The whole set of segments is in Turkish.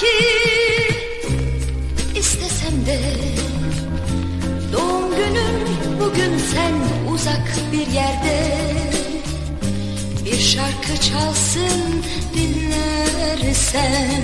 ki. İstesem de Doğum günün bugün sen uzak bir yerde. Bir şarkı çalsın dinlersen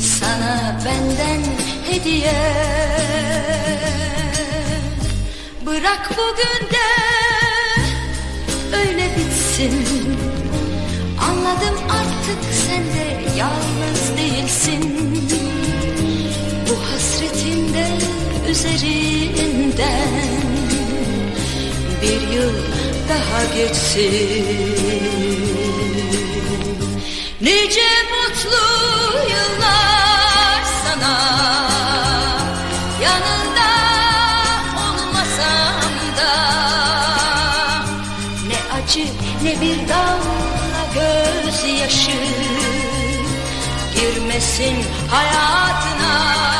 Sana benden hediye. Bırak bugün de öyle bitsin. Anladım artık sen üzerinden Bir yıl daha geçsin. Nice mutlu yıllar sana. Yanında olmasam da Ne acı ne bir damla gözyaşı. Girmesin hayatına